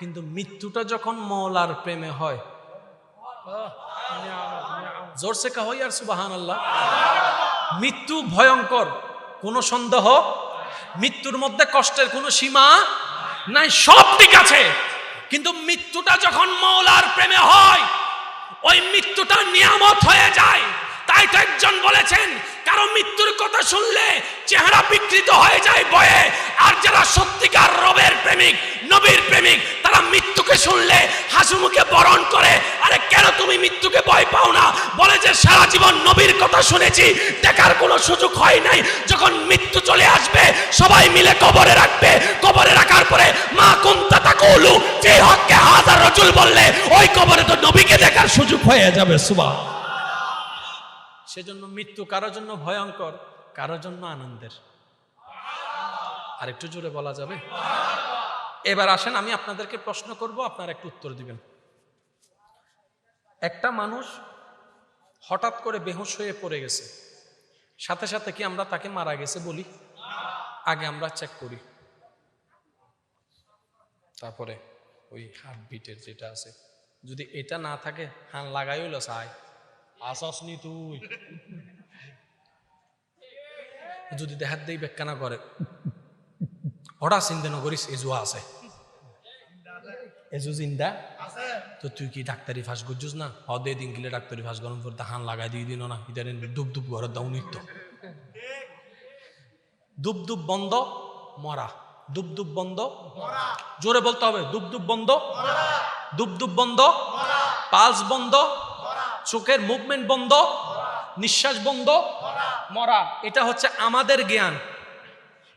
কিন্তু মৃত্যুটা যখন মৌলার প্রেমে হয়, জোরসে কাহই আর সুবাহান আল্লাহ মৃত্যু ভয়ঙ্কর, কোনো সন্দেহ, মৃত্যুর মধ্যে কষ্টের কোনো সীমা নাই, সব ঠিক আছে। কিন্তু মৃত্যুটা যখন মৌলার প্রেমে হয়, ওই মৃত্যুটা নিয়ামত হয়ে যায়। তাই তো একজন বলেছেন, কারও মৃত্যুর কথা শুনলে চেহারা বিকৃত হয়ে যায় বয়ে। আর যারা সত্যিকার রবের প্রেমিক, নবীর প্রেমিক, তারা মৃত্যুকে শুনলে হাসি মুখে বরণ করে, আরে কেন তুমি মৃত্যুকে ভয় পাও না? বলে যে, সারা জীবন নবীর কথা শুনেছি, দেখার কোনো সুযোগ হয় নাই। যখন মৃত্যু চলে আসবে, সবাই মিলে কবরে রাখবে। কবরে রাখার পরে, মা কুন্তা তাকুলু, যে হককে হাজার রজুল বললে, ওই কবরে তো নবীকে দেখার সুযোগ হয়ে যাবে সুবা সেজন্য মৃত্যু কারোর জন্য ভয়ঙ্কর, কারোর জন্য আনন্দের। আর একটু জোরে বলা যাবে? এবার আসেন, আমি আপনাদেরকে প্রশ্ন করব, আপনারা একটু উত্তর দিবেন। একটা মানুষ হঠাৎ করে বেহুশ হয়ে পড়ে গেছে। সাথে সাথে কি আমরা তাকে মারা গেছে বলি? আগে আমরা চেক করি। তারপরে ওই হার্টবিটের যেটা আছে, যদি এটা না থাকে, হান লাগাই হইল চাই আসসনি তুই। যদি দেখাত দেই বেক্কা না করে। হঠাৎ চিন্তা নকরিস এজুয়া আছে। এজু জিন্দা তো তুই কি ডাক্তারি ফাঁস করছিস না? হদে দিন গেলে ডাক্তারি ফাঁস গরম করে হান লাগাই দিয়ে দিন না। ইদারে ডুব ডুব ঘরের দাও নিত্য। দুব দুব বন্ধ মরা। দুব দুব বন্ধ জোরে বলতে হবে দুব দুব বন্ধ দুব দুব বন্ধ পালস বন্ধ চোখের মুভমেন্ট বন্ধ, নিঃশ্বাস বন্ধ, মরা। এটা হচ্ছে আমাদের জ্ঞান।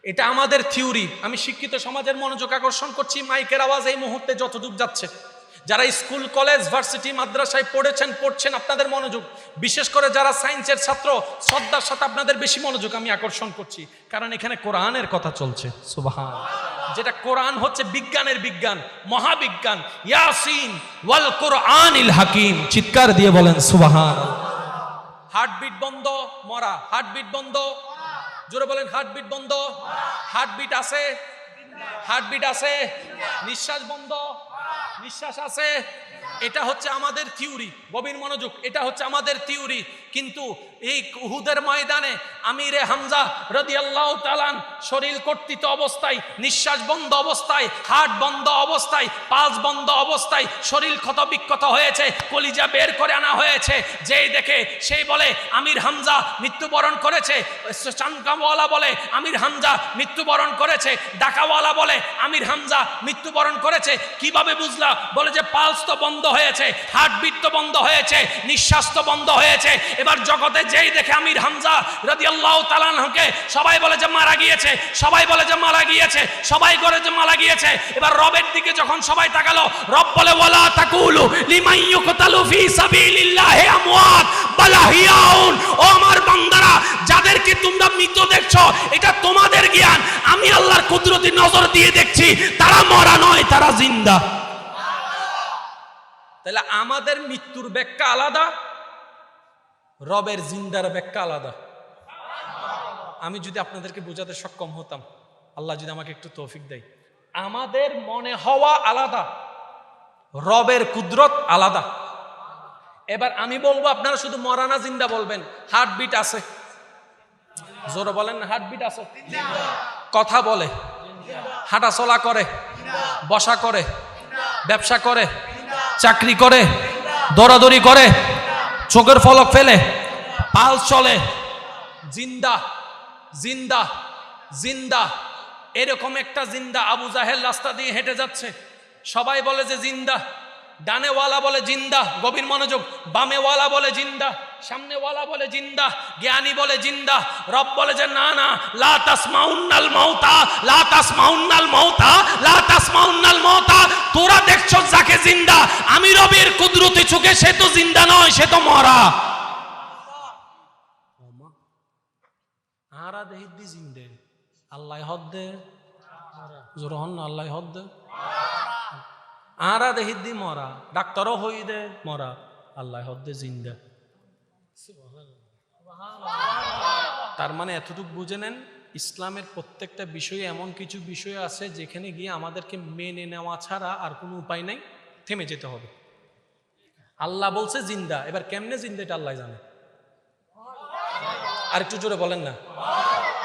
এটা আমাদের থিওরি। আমি শিক্ষিত সমাজের মনোযোগ আকর্ষণ করছি, মাইকের আওয়াজ এই মুহূর্তে যতদূর যাচ্ছে। যারা স্কুল, কলেজ, ভার্সিটি, মাদ্রাসায় পড়েছেন, পড়ছেন, আপনাদের মনোযোগ। বিশেষ করে যারা সায়েন্সের ছাত্র, শ্রদ্ধার সাথে আপনাদের বেশি মনোযোগ আমি আকর্ষণ করছি। কারণ এখানে কোরআনের কথা চলছে। সুবাহান। যেটা কোরআন হচ্ছে বিজ্ঞানের বিজ্ঞান, মহাবিজ্ঞান। ইয়াসিন ওয়াল কোরআনিল হাকিম। চিৎকার দিয়ে বলেন সুবাহান হার্টবিট বন্ধ, মরা। হার্টবিট বন্ধ। জোরে বলেন, হার্টবিট বন্ধ। হার্টবিট আছে? হার্টবিট আছে? নিঃশ্বাস বন্ধ? নিঃশ্বাস আছে? এটা হচ্ছে আমাদের থিওরি, গভীর মনোযোগ, এটা হচ্ছে আমাদের থিওরি। কিন্তু এই উহুদের ময়দানে আমিরে হামজা রদিয়াল্লাহ তালান শরীর কর্তৃত অবস্থায়, নিঃশ্বাস বন্ধ অবস্থায়, হার্ট বন্ধ অবস্থায়, পালস বন্ধ অবস্থায় শরীর ক্ষত বিক্ষত হয়েছে, কলিজা বের করে আনা হয়েছে। যেই দেখে সেই বলে, আমির হামজা মৃত্যুবরণ করেছে, চানকাওয়ালা বলে, আমির হামজা মৃত্যুবরণ করেছে, ডাকাওয়ালা বলে, আমির হামজা মৃত্যুবরণ করেছে। কীভাবে বুঝলা? বলে যে পালস তো বন্ধ হয়েছে হার্টবিট বন্ধ হয়েছে, নিঃশ্বাস বন্ধ হয়েছে। এবার জগতে যেই দেখে আমির হামজা রাদি আল্লাহ তালানহকে সবাই বলে যে মারা গিয়েছে, সবাই বলে যে মারা গিয়েছে, সবাই করে যে মারা গিয়েছে। এবার রবের দিকে যখন সবাই তাকালো, রব বলে, ওয়ালা তাকুলু লিমান ইউকতালু ফি সাবিলিল্লাহি আমওয়াত, বাল আহইয়াউন ও আমার বান্দারা, যাদেরকে তোমরা মৃত দেখছ, এটা তোমাদের জ্ঞান। আমি আল্লাহর কুদরতি নজর দিয়ে দেখছি, তারা মরা নয়, তারা জিন্দা। তাহলে আমাদের মৃত্যুর ব্যাখ্যা আলাদা, রবের জিন্দার ব্যাখ্যা আলাদা। আমি যদি আপনাদেরকে বোঝাতে সক্ষম হতাম, আল্লাহ যদি আমাকে একটু তৌফিক দেয়। আমাদের মনে হওয়া আলাদা, রবের কুদরত আলাদা। এবার আমি বলব, আপনারা শুধু মরানা জিন্দা বলবেন, হার্টবিট আছে। জোরে বলেন হার্টবিট আছে। কথা বলে হাঁটা চলা করে, বসা করে, ব্যবসা করে চাকরি করে দৌড়াদৌড়ি করে, চোখের ফলক ফেলে, পাল চলে, জিন্দা জিন্দা জিন্দা, এরকম একটা জিন্দা আবু জাহেল রাস্তা দিয়ে হেঁটে যাচ্ছে। সবাই বলে যে জিন্দা ডানেওয়ালা বলে জিন্দা গভীর মনোযোগ। বামেওয়ালা বলে জিন্দা সামনেওয়ালা বলে জিন্দা জ্ঞানী বলে জিন্দা। রব বলে যে না না লা তাসমাউন্নাল মাউতা লা তাসমাউন্নাল মাউতা লা তাসমাউন্নাল মাউতা। তোরা দেখছ যাকে জিন্দা। আমি রবের কুদরতি চোখে সে তো জিন্দা নয় সে তো মরা। আরা দেহিদ্দি জিন্দে। আল্লাহ হদ্দে জোর হন আল্লাহ হদ্দে আরা দেহিদ্দি মরা ডাক্তারও হই দে মরা আল্লাহ হদ্দে জিন্দা। তার মানে এতটুকু বুঝে নেন ইসলামের প্রত্যেকটা বিষয়ে এমন কিছু বিষয় আছে যেখানে গিয়ে আমাদেরকে মেনে নেওয়া ছাড়া আর কোনো উপায় নাই থেমে যেতে হবে। আল্লাহ বলছে জিন্দা এবার কেমনে জিন্দা এটা আল্লাহ জানে। আর একটু জোরে বলেন না।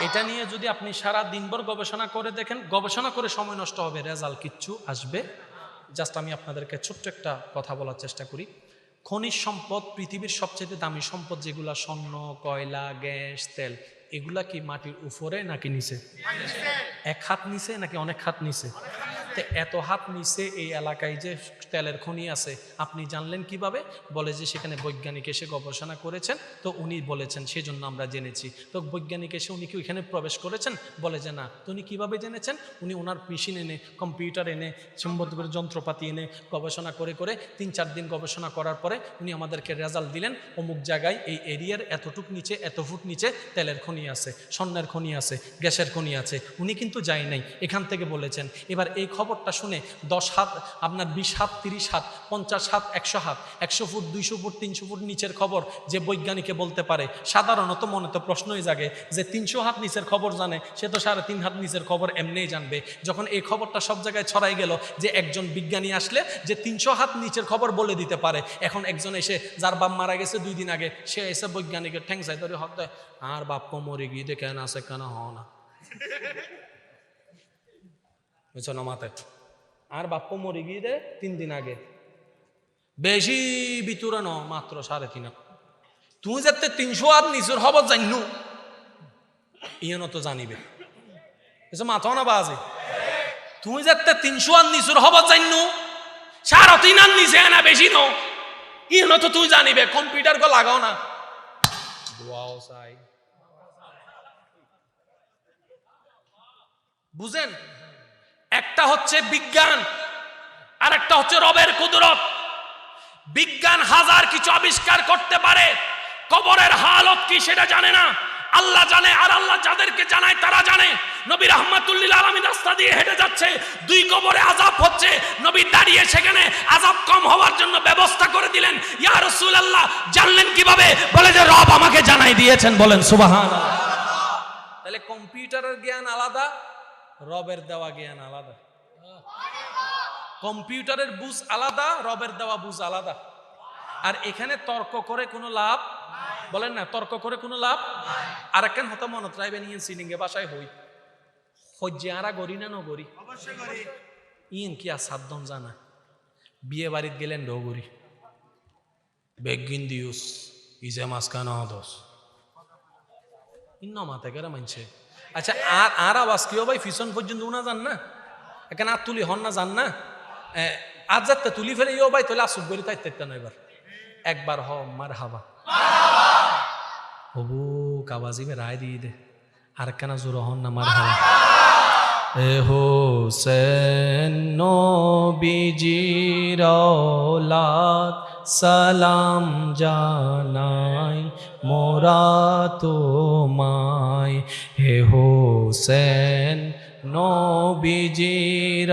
এটা নিয়ে যদি আপনি সারা দিনভর গবেষণা করে দেখেন গবেষণা করে সময় নষ্ট হবে রেজাল্ট কিচ্ছু আসবে জাস্ট আমি আপনাদেরকে ছোট্ট একটা কথা বলার চেষ্টা করি। খনিজ সম্পদ পৃথিবীর সবচেয়ে দামি সম্পদ যেগুলো স্বর্ণ কয়লা গ্যাস তেল এগুলা কি মাটির উপরে নাকি নিচে? এক হাত নিচে নাকি অনেক হাত নিচে? তো এত হাত নিচে এই এলাকায় যে তেলের খনি আছে, আপনি জানলেন কীভাবে? বলে যে সেখানে বৈজ্ঞানিক এসে গবেষণা করেছেন, তো উনি বলেছেন, সেজন্য আমরা জেনেছি। তো বৈজ্ঞানিক এসে উনি কি ওইখানে প্রবেশ করেছেন? বলে যে না। তো উনি কীভাবে জেনেছেন? উনি ওনার মেশিন এনে, কম্পিউটার এনে, সম্বন্ধ যন্ত্রপাতি এনে গবেষণা করে করে তিন চার দিন গবেষণা করার পরে উনি আমাদেরকে রেজাল্ট দিলেন, অমুক জায়গায় এই এরিয়ার এতটুক নিচে, এত ফুট নিচে তেলের খনি আছে, স্বর্ণের খনি আছে, গ্যাসের খনি আছে। উনি কিন্তু যায় নাই। এখান থেকে বলেছেন, এবার এই খবরটা শুনে দশ হাত, আপনার বিশ হাত, তিরিশ হাত, পঞ্চাশ হাত, একশো হাত, একশো ফুট, দুইশো ফুট, তিনশো ফুট নিচের খবর যে বৈজ্ঞানিকে বলতে পারে। সাধারণত মনে তো প্রশ্নই জাগে যে তিনশো হাত নিচের খবর জানে, সে তো সাড়ে তিন হাত নিচের খবর এমনিই জানবে। যখন এই খবরটা সব জায়গায় ছড়াই গেল যে একজন বিজ্ঞানী আসলে যে তিনশো হাত নিচের খবর বলে দিতে পারে। এখন একজন এসে, যার বাপ মারা গেছে দুই দিন আগে, সে এসে বৈজ্ঞানিকের ঠ্যাংসাই ধরে হতে আর বাপ মরে গিয়ে কেন আছে কেন হ না। বুঝছ না মাথায় আর বাপ্প মরে গিয়ে দে তিন দিন আগে। বেশি ভিতরে ন, মাত্র সাড়ে তিন। তুমি যাতে তিনশো আর নিচুর খবর জাননু ইয়েন তো জানিবে। এসব মাথাও না বাজে। তুমি যাতে তিনশো আর নিচুর খবর জাননু সাড়ে তিন আর নিচে না বেশি ন ইয়েন তো তুই জানিবে, কম্পিউটার কো লাগাও না। চাই। বুঝেন? একটা হচ্ছে বিজ্ঞান আর একটা হচ্ছে রবের কুদরত। বিজ্ঞান হাজার কিছু আবিষ্কার করতে পারে, কবরের হালত কি সেটা জানে না। আল্লাহ জানে, আর আল্লাহ যাদেরকে জানায় তারা জানে। নবী রহমাতুল্লিল আলমী রাস্তা দিয়ে হেঁটে যাচ্ছে, দুই কবরে আজাব হচ্ছে। নবী দাঁড়িয়ে সেখানে আজাব কম হওয়ার জন্য ব্যবস্থা করে দিলেন। ইয়া রসুল আল্লাহ জানলেন কীভাবে? বলে যে, রব আমাকে জানাই দিয়েছেন। বলেন সুবাহান তাহলে কম্পিউটারের জ্ঞান আলাদা রবের দেওয়া জ্ঞান আলাদা। কম্পিউটারের বুঝ আলাদা রবের দেওয়া বুঝ আলাদা। আর এখানে তর্ক করে কোনো লাভ বলেন না তর্ক করে কোনো লাভ আর একখান হতো মনত রাইবেন ইয়েন সিলিঙ্গে বাসায় হই। সহ্যে আরা গড়ি না নগরি ইন কি আর সাধ্যম জানা? বিয়ে বাড়িত গেলেন ডগরি বেগিন দিউস ইজে মাসকানা দোষ ইন্ন মাথা কেরা মানছে আচ্ছা আর আর আওয়াজ কি ভাই? ফিসন পর্যন্ত উনা যান না? এখানে আর তুলি হন না, যান না? আর যাতে তুলি ফেলে ইয়ে ভাই, তাহলে আসুক, বলি তাই তেতেন এবার। একবার হ মার হাবা হবু কাবাজিবে রায় দিয়ে দে। আর কেন জোর হন না মার হাবা এ হোসেন নবীজির লাত সালাম জানাই মোরা তোমায়। হে হোসেন নবীজির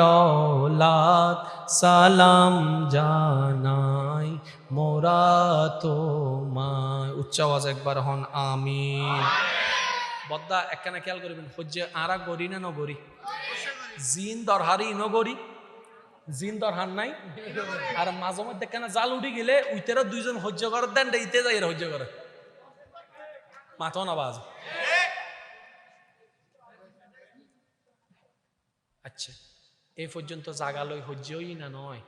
লাত সালাম জানাই মোরা তোমায়। উচ্চ আওয়াজ একবার হন আমি বদ্দা একখানে খেয়াল করবেন, হজ্জে আরা গরি না নগরী? জিন দরহারি নগরী? জিন দরহার নাই। আর মাঝে মধ্যে কেন জাল উঠি গেলে উইতেরা দুইজন সহ্য করার দেন ইতে যাই হজ্জ করে। মাথো না বাজ। আচ্ছা এই পর্যন্ত জাগালই হজ্জই না নয়?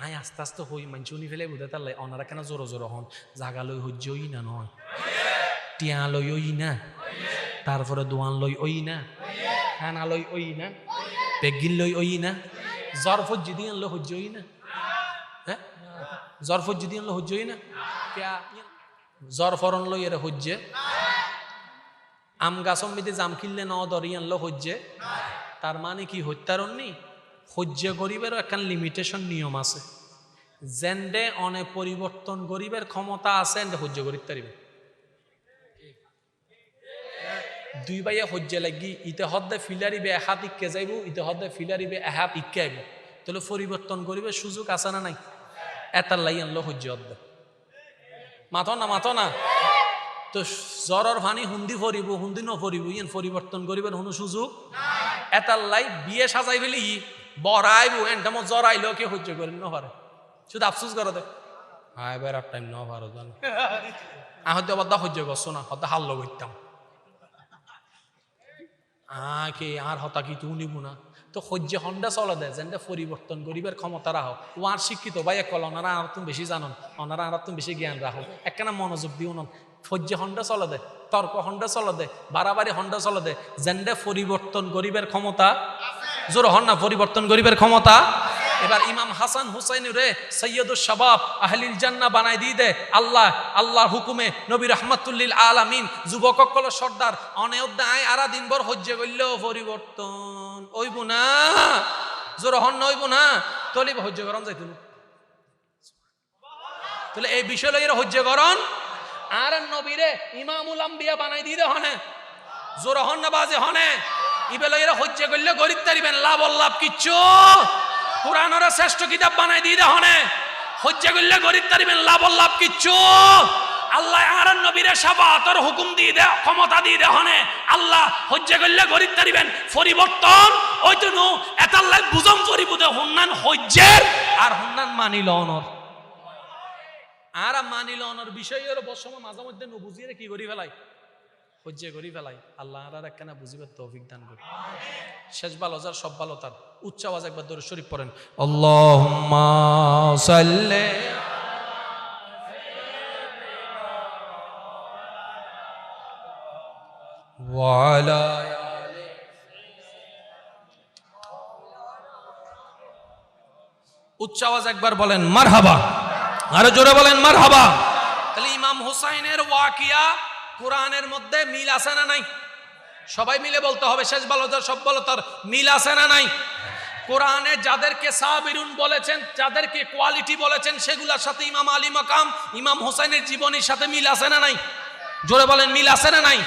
আয়, আস্তে আস্তে হই মানছি উনি ফেলে বুঝে তার ওনারা কেন জোরো জোরো হন? জাগালই হজ্জই না নয়। টিয়া লই ওই না। তারপরে দোয়ান লই ওই না। খানা লই ওই না। পেগিন লই ওই না। জরফত যদি আনলো না হ্যাঁ জরফত আনলো না পেয়া জরফরন লই এর হজ্জে আম গাছম বিদে জাম কিনলে ন দরি আনলো হজ্জে তার মানে কি হত্যারণনি হজ্জে গরিবেরও একখান লিমিটেশন নিয়ম আছে জেন্ডে অনেক পরিবর্তন গরিবের ক্ষমতা আছে হজ্জ গরিব তারিবে দুই বাইয়ে হজ্জে লাগি, ইতে হদ্দে ফিলারিবে এহাত ইক্কে যাইব, ইতে হদ্দে ফিলারিবে এহাত ইক্কে আইব। তাহলে পরিবর্তন করিবে, সুযোগ আছে না নাই? এটার লাই আনলো হজ্জে হদ্দে। মাথো না মাথো না? তো জ্বরর ভানি হুন্দি ফরিব হুন্দি নফরিব ইয়েন পরিবর্তন করিবার কোনো সুযোগ? এটার লাই বিয়ে সাজাই ফেলি, বড়াইব এনটামো জ্বর আইলেও কেউ সহ্য করেন ন পারে? শুধু আফসোস করে দে হ্যাঁ এবার আর টাইম ন পারো জান। আহতে আবার দা সহ্য করছ না হতে হাল্ল করতাম। আ কে আর হতা কি তুমি নিব না। তো সহ্য হন্ডা চলা দেয় যেন পরিবর্তন করিবার ক্ষমতা রাখো। ও আর শিক্ষিত ভাই একল ওনারা আর তুমি বেশি জানন ওনারা আর তুমি বেশি জ্ঞান রাখো। একখানা মনোযোগ দিও নন। সহ্য হন্ডা চলা দেয় তর্ক হন্ডা চলা দেয় বাড়াবাড়ি হন্ডা চলা দেয় যেন পরিবর্তন করিবার ক্ষমতা জোর হন না পরিবর্তন করিবার ক্ষমতা এবার ইমাম হাসান হুসাইন রে সৈয়দুল শাবাব আহলিল জান্না বানাই দিয়ে দে আল্লাহ, আল্লাহর হুকুমে নবী রহমাতুল্লিল আলামিন যুবককল সর্দার অনেক আরা দিন ভর হজ্য করল পরিবর্তন। ওইব না, জোর হন না, ওইব না। তলিব, হজ্য করন যাইতুন তাহলে এই বিষয় লইয়ের হজ্য করন। আর নবীরে ইমামুল আম্বিয়া বানাই দিয়ে হনে। জোর হন না, বাজে হনে। ইবেল এরা হজ্য করলে গরিব তারিবেন লাভ লাভ কিচ্ছু? কোরআনরা শ্রেষ্ঠ কিতাব বানাই দিয়ে দেহনে হজ্জা করলে গরিব তারিবেন লাভ লাভ কিচ্ছু। আল্লাহ আর নবীরে সাবাতর হুকুম দিয়ে দে ক্ষমতা দিয়ে দেহনে আল্লাহ হজ্জা করলে গরিব তারিবেন পরিবর্তন ওই তো নো এতাল্লাহ বুজম পরিবুদে হুন্নান হজ্জের, আর হুন্নান মানিল অনর। আর মানিল অনর বিষয়ের বসময় মাঝে মধ্যে নবুজিয়ে কি করি ফেলাই? হজ্জে করি ফেলাই, আল্লাহ আর একখানা বুঝিবার তৌফিক দান করি শেষ ভালো যার সব ভালো তার উচ্চ আওয়াজ একবার ধরে শরীফ পড়েন। ওয়ালা উচ্চ আওয়াজ একবার বলেন, মারহাবা। আরও জোরে বলেন, মারহাবা। তাহলে ইমাম হুসাইনের ওয়াকিয়া কোরআনের মধ্যে মিল আছে না নাই? সবাই মিলে বলতে হবে, শেষ বলো সব বলো তার, মিল আছে না নাই? কোরআনে যাদেরকে সাবিরুন বলেছেন, যাদেরকে কোয়ালিটি বলেছেন, সেগুলোর সাথে ইমাম আলী মাকাম, ইমাম হোসেনের জীবনের সাথে মিল আছে না নাই? জোরে বলেন, মিল আছে না নাই?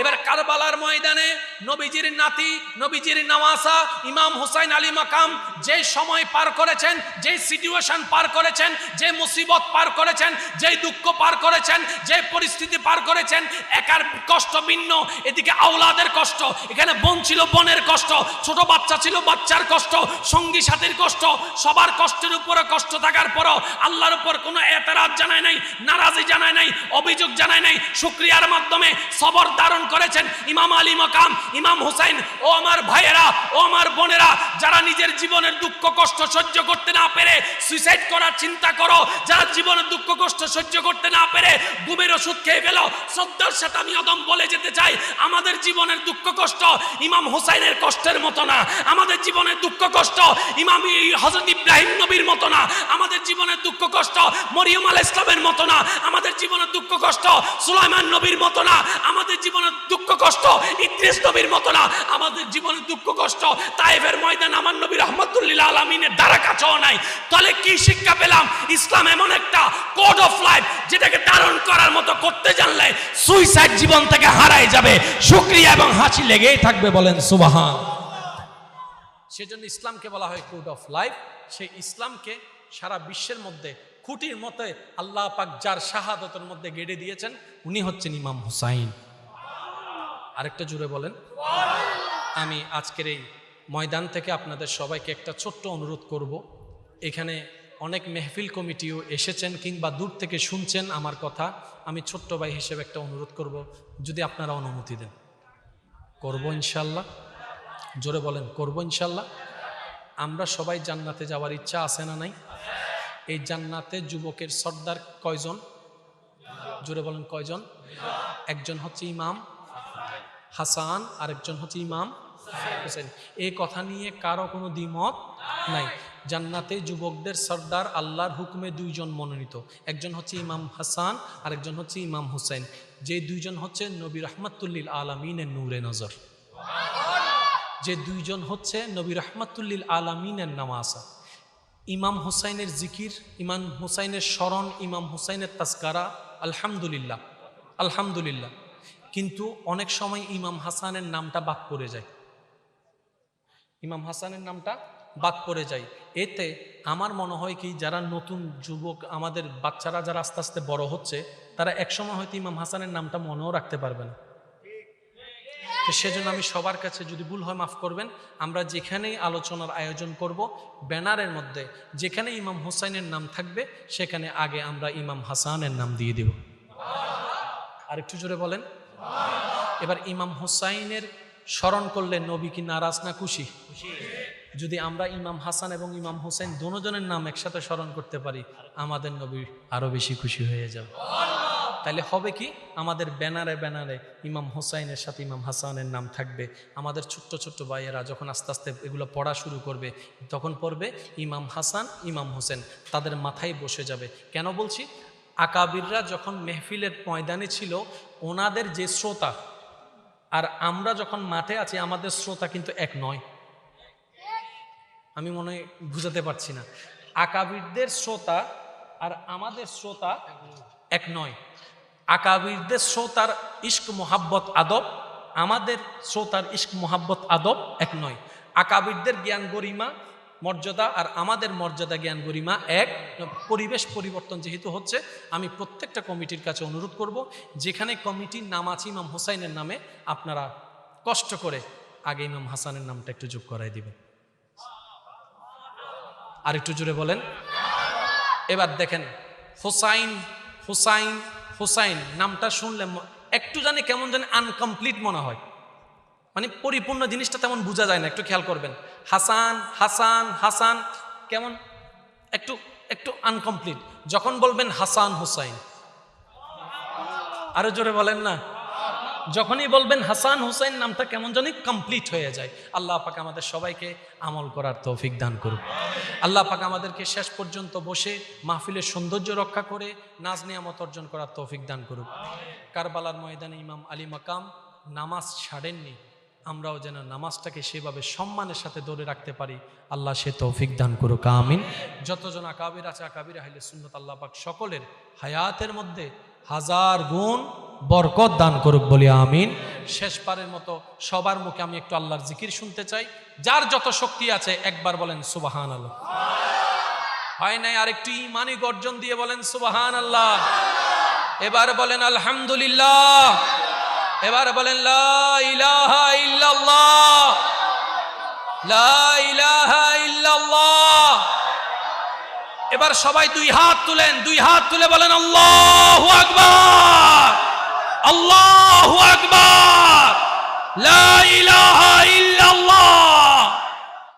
এবার কারবালার ময়দানে নবীজির নাতি, নবীজির নওয়াসা, ইমাম হুসাইন আলী মাকাম যে সময় পার করেছেন, যে সিচুয়েশন পার করেছেন, যে মুসিবত পার করেছেন, যে দুঃখ পার করেছেন, যে পরিস্থিতি পার করেছেন, একার কষ্ট ভিন্ন, এদিকে আওলাদের কষ্ট, এখানে বোন ছিল বোনের কষ্ট, ছোট বাচ্চা ছিল বাচ্চার কষ্ট, সঙ্গী সাথীর কষ্ট, সবার কষ্টের উপরে কষ্ট থাকার পরও আল্লাহর উপর কোনো এতরাজ জানায় নাই, নারাজি জানায় নাই, অভিযোগ জানায় নাই, শুক্রিয়ার মাধ্যমে সবর ধারণ করেছেন ইমাম আলী মকাম, ইমাম হুসাইন, ও আমার ভাইয়েরা, ও আমার বোনেরা, যারা নিজের জীবনের দুঃখ, কষ্ট সহ্য করতে না পেরে সুইসাইড করার চিন্তা করো, যারা জীবনের দুঃখ, কষ্ট সহ্য করতে না পেরে ঘুমের ওষুধ খেয়ে ফেলো, শ্রদ্ধার সাথে আমি অদম বলে যেতে চাই, আমাদের জীবনের দুঃখ, কষ্ট ইমাম হুসাইনের কষ্টের মতো না, আমাদের জীবনের দুঃখ, কষ্ট ইমাম হজরত ইব্রাহিম নবীর মতো না, আমাদের জীবনের দুঃখ, কষ্ট মরিয়ম আল ইসলামের মতো না, আমাদের জীবনের দুঃখ, কষ্ট সুলাইমান নবীর মতো না, আমাদের জীবনের দুঃখ কষ্ট ইদ্রিস নবীর মতো না। আমাদের দুঃখ কষ্ট। তাইফের ময়দান আমার আলমিনের দ্বারা কাছেও নাই। তাহলে কি শিক্ষা পেলাম? ইসলাম এমন একটা কোড অফ লাইফ যেটাকে ধারণ করার মতো করতে জানলে সুইসাইড জীবন থেকে হারাই যাবে। শুক্রিয়া এবং হাসি লেগেই থাকবে বলেন সুবাহান। সেজন্য ইসলামকে বলা হয় কোড অফ লাইফ। সেই ইসলামকে সারা বিশ্বের মধ্যে খুঁটির মতে আল্লাহ পাক যার শাহাদতের মধ্যে গেড়ে দিয়েছেন, উনি হচ্ছেন ইমাম হুসাইন। আরেকটা জুড়ে বলেন। আমি আজকের এই ময়দান থেকে আপনাদের সবাইকে একটা ছোট্ট অনুরোধ করব। এখানে অনেক মেহফিল কমিটিও এসেছেন কিংবা দূর থেকে শুনছেন আমার কথা। আমি ছোট্ট ভাই হিসেবে একটা অনুরোধ করব, যদি আপনারা অনুমতি দেন। করব ইনশাল্লাহ। জোরে বলেন, করব ইনশাল্লাহ। আমরা সবাই জান্নাতে যাওয়ার ইচ্ছা আছে না নাই? এই জান্নাতে যুবকের সর্দার কয়জন? জোরে বলেন, কয়জন? একজন হচ্ছে ইমাম হাসান, আরেকজন হচ্ছে ইমাম হোসেন। এই কথা নিয়ে কারও কোনো দ্বিমত নাই। জান্নাতে যুবকদের সর্দার আল্লাহর হুকুমে দুইজন মনোনীত। একজন হচ্ছে ইমাম হাসান, আরেকজন হচ্ছে ইমাম হোসেন। যে দুইজন হচ্ছে নবী রহমাতুল্লিল আলমিনের নূরে নজর। যে দুইজন হচ্ছে নবী রহমাতুল্লিল আলমিনের নামাসা ইমাম হুসাইনের জিকির, ইমাম হুসাইনের স্মরণ, ইমাম হুসাইনের তাস্কারা আলহামদুলিল্লাহ আলহামদুলিল্লাহ। কিন্তু অনেক সময় ইমাম হাসানের নামটা বাদ পড়ে যায়। ইমাম হাসানের নামটা বাদ পড়ে যায়। এতে আমার মনে হয় কি, যারা নতুন যুবক, আমাদের বাচ্চারা যারা আস্তে আস্তে বড় হচ্ছে, তারা একসময় হয়তো ইমাম হাসানের নামটা মনেও রাখতে পারবে না। তো সেজন্য আমি সবার কাছে যদি ভুল হয় মাফ করবেন, আমরা যেখানেই আলোচনার আয়োজন করব, ব্যানারের মধ্যে যেখানে ইমাম হোসাইনের নাম থাকবে, সেখানে আগে আমরা ইমাম হাসানের নাম দিয়ে দেব। আর একটু জোরে বলেন। এবার ইমাম হোসাইনের স্মরণ করলে নবী কি নারাজ না খুশি? যদি আমরা ইমাম হাসান এবং ইমাম হোসেন দুজনের নাম একসাথে স্মরণ করতে পারি, আমাদের নবী আরও বেশি খুশি হয়ে যাবে। তাহলে হবে কি? আমাদের ব্যানারে ব্যানারে ইমাম হোসাইনের সাথে ইমাম হাসানের নাম থাকবে। আমাদের ছোট্ট ছোট্ট ভাইয়েরা যখন আস্তে আস্তে এগুলো পড়া শুরু করবে, তখন পড়বে ইমাম হাসান, ইমাম হোসেন। তাদের মাথায় বসে যাবে। কেন বলছি? আকাবিররা যখন মেহফিলের ময়দানে ছিল ওনাদের যে শ্রোতা, আর আমরা যখন মাঠে আছি, আমাদের শ্রোতা কিন্তু এক নয়। আমি মনে বুঝাতে পারছি না। আকাবিরদের শ্রোতা আর আমাদের শ্রোতা এক নয়। আকাবিরদের শ্রোতার ইস্ক মোহাব্বত আদব, আমাদের শ্রোতার ইস্ক মোহাব্বত আদব এক নয়। আকাবিরদের জ্ঞান গরিমা মর্যাদা আর আমাদের মর্যাদা জ্ঞান গরিমা এক। পরিবেশ পরিবর্তন যেহেতু হচ্ছে, আমি প্রত্যেকটা কমিটির কাছে অনুরোধ করব, যেখানে কমিটির নাম আছে ইমাম হোসাইনের নামে, আপনারা কষ্ট করে আগে ইমাম হাসানের নামটা একটু যোগ করাই দিবেন। আর একটু জুড়ে বলেন। এবার দেখেন, হোসাইন হোসাইন হোসাইন, নামটা শুনলে একটু জানি কেমন জানি আনকমপ্লিট মনে হয়। মানে পরিপূর্ণ জিনিসটা তেমন বোঝা যায় না, একটু খেয়াল করবেন। হাসান হাসান হাসান, কেমন? একটু একটু আনকমপ্লিট যখন বলবেন হাসান হুসাইন। আরও জোরে বলেন না। যখনই বলবেন হাসান হুসাইন, নামটা কেমন জানি কমপ্লিট হয়ে যায়। আল্লাহ পাক আমাদের সবাইকে আমল করার তৌফিক দান করুক। আল্লাহ পাক আমাদেরকে শেষ পর্যন্ত বসে মাহফিলের সৌন্দর্য রক্ষা করে নাজ নিয়ামত অর্জন করার তৌফিক দান করুক। কারবালার ময়দানে ইমাম আলী মাকাম নামাজ ছাড়েননি। আমরাও যেন নামাজটাকে সেভাবে সম্মানের সাথে ধরে রাখতে পারি। আল্লাহ সে তৌফিক দান করুক, আমিন। যতজন আকাবির আছে, আকাবির আহিলে সুন্নত, আল্লাহ পাক সকলের হায়াতের মধ্যে হাজার গুণ বরকত দান করুক বলি আমিন। শেষ পারের মতো সবার মুখে আমি একটু আল্লাহর জিকির শুনতে চাই। যার যত শক্তি আছে, একবার বলেন সুবাহান আল্লাহ হয় নাই আরেকটু ইমানি গর্জন দিয়ে বলেন সুবাহান আল্লাহ এবার বলেন আলহামদুলিল্লাহ। এবার বলেন এবার সবাই দুই হাত তুলেন, দুই হাত তুলে বলেন, আল্লাহ আকবর আল্লাহ আকবর। লা ইলাহা